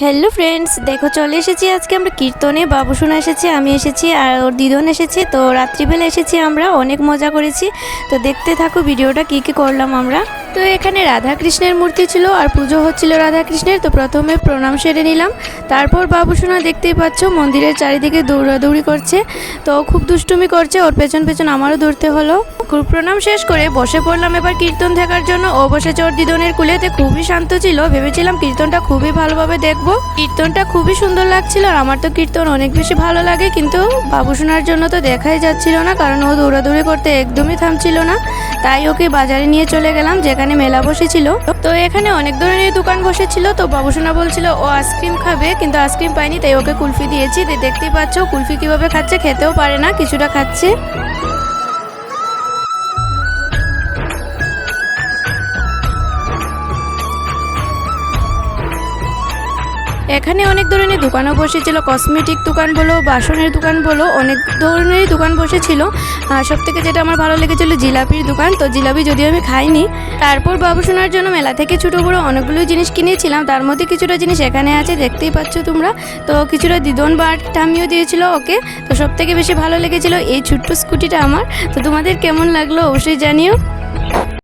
Hello friends দেখো, চলে এসেছি। আজকে আমরা কীর্তনে। বাবুসোনা এসেছি, আমি এসেছি, আর ওর দিদন এসেছে। তো রাত্রিবেলা এসেছি আমরা, অনেক মজা করেছি। তো দেখতে থাকো, ভিডিওটা কী কী করলাম আমরা। তো এখানে রাধা কৃষ্ণের মূর্তি ছিল আর পুজো হচ্ছিল রাধা কৃষ্ণের তো প্রথমে প্রণাম সেরে নিলাম। তারপর বাবুসোনা দেখতেই পাচ্ছ, মন্দিরের চারিদিকে দৌড়াদৌড়ি করছে, তো খুব দুষ্টুমি করছে, ওর পেছন পেছন আমারও দৌড়তে হলো। প্রণাম শেষ করে বসে পড়লাম এবার কীর্তন দেখার জন্য। ও বসেছে ওর দিদনের কুলেতে খুবই শান্ত ছিল, ভেবেছিলাম কীর্তনটা খুবই ভালোভাবে দেখব। কীর্তনটা খুবই সুন্দর লাগছিল, আর আমার তো কীর্তন অনেক বেশি ভালো লাগে, কিন্তু বাবু শোনার জন্য তো দেখাই যাচ্ছিল না, কারণ ও দৌড়াদৌড়ি করতে একদমই থামছিল না। তাই ওকে বাজারে নিয়ে চলে গেলাম, যেখানে মেলা বসেছিল। তো এখানে অনেক ধরনের দোকান বসেছিল। তো বাবুসোনা বলছিল, ও আইসক্রিম খাবে, কিন্তু আইসক্রিম পাইনি তাই ওকে কুলফি দিয়েছি। দেখতেই পাচ্ছ, কুলফি কীভাবে খাচ্ছে, খেতেও পারে না, কিছুটা খাচ্ছে। এখানে অনেক ধরনের দোকানও বসেছিল কসমেটিক দোকান বলো, বাসনের দোকান বলো, অনেক ধরনেরই দোকান বসেছিল। আর সব থেকে যেটা আমার ভালো লেগেছিল জিলাপির দোকান। তো জিলাপি যদিও আমি খাইনি, তারপর বাবুসোনার জন্য মেলা থেকে ছোটো বড়ো অনেকগুলো জিনিস কিনেছিলাম। তার মধ্যে কিছুটা জিনিস এখানে আছে, দেখতেই পাচ্ছ তোমরা। তো কিছুটা দিদন বা ঠামিও দিয়েছিল ওকে। তো সব থেকে বেশি ভালো লেগেছিল এই ছোট্ট স্কুটিটা আমার। তো তোমাদের কেমন লাগল অবশ্যই জানিও।